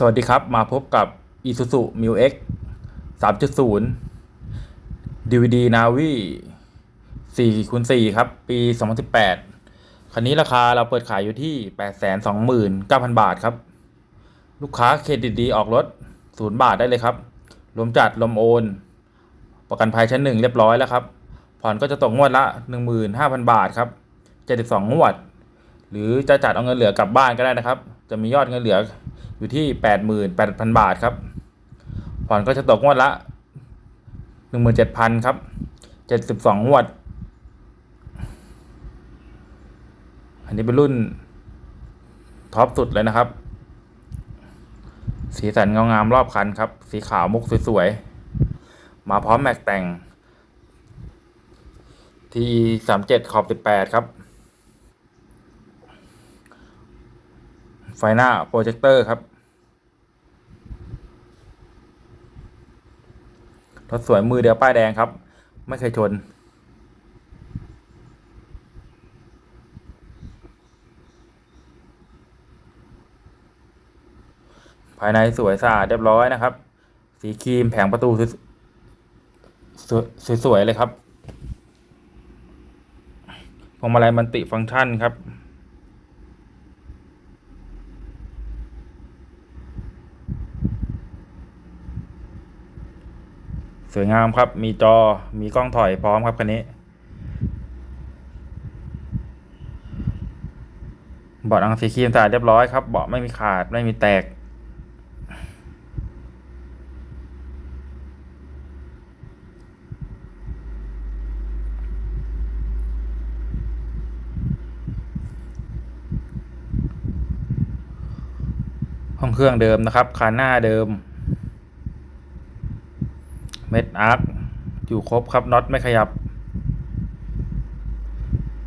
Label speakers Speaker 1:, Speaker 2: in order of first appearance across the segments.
Speaker 1: สวัสดีครับ มาพบกับ Isuzu Mu X 3.0 DVD Navi 4คูณ4ครับ ปี 2018 คันนี้ราคาเราเปิดขายอยู่ที่ 829,000 บาทครับ ลูกค้าเครดิตดีออกรถ 0 บาทได้เลยครับ รวมจัดรวมโอน ประกันภัยชั้นหนึ่งเรียบร้อยแล้วครับ ผ่อนก็จะตกงวดละ 15,000 บาทครับ 72 งวด หรือจะจัดเอาเงินเหลือกลับบ้านก็ได้นะครับ จะมียอดเงินเหลือ อยู่ที่ 88,000 บาทครับ ผ่อนก็จะตกงวดละ 17,000 ครับ 72งวด อันนี้เป็นรุ่นท็อปสุดเลยนะครับ สีสันเงางามรอบคันครับ สีขาวมุกสวยๆ มาพร้อมแม็กแต่ง ที่37ขอบ18ครับ ไฟหน้าโปรเจคเตอร์ครับรถสวยมือเดียวป้ายแดงครับ ไม่เคยชน ภายในสวยสะอาดเรียบร้อยนะครับ สีครีมแผงประตูสวยๆเลยครับพวงมาลัยมันติฟังก์ชันครับ สวยงามครับ มีจอ มีกล้องถอยพร้อมครับคันนี้ เบาะหนังสีครีมสะอาดเรียบร้อยครับ เบาะไม่มีขาด ไม่มีแตก ห้องเครื่องเดิมนะครับ คานหน้าเดิม เม็ดอาร์คอยู่ครบครับน็อตไม่ขยับ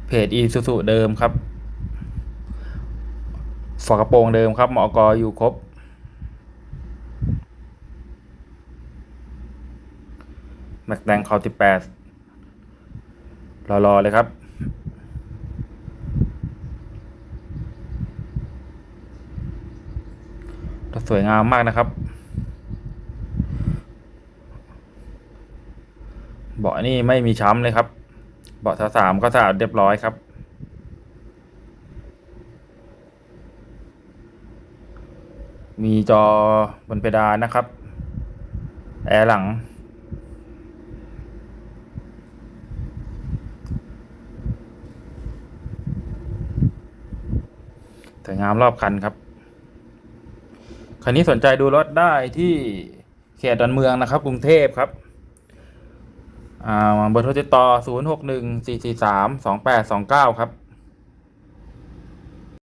Speaker 1: เพจอีซูซูเดิมครับ ฝากระโปรงเดิมครับหมอกออยู่ครบ แม็กแดงคอติแปดรอ ๆ เลยครับสวยงามมากนะครับ เบาะนี่ไม่มีช้ำเลยครับ เบาะสามก็สะอาดเรียบร้อยครับ มีจอบนเพดานนะครับ แอร์หลัง สวยงามรอบคันครับคันนี้สนใจดูรถได้ที่เขตดอนเมืองนะครับ กรุงเทพครับ อ่าเบอร์โทรติดต่อ 0 6 1 4 4 3 2 8 2 9 ครับ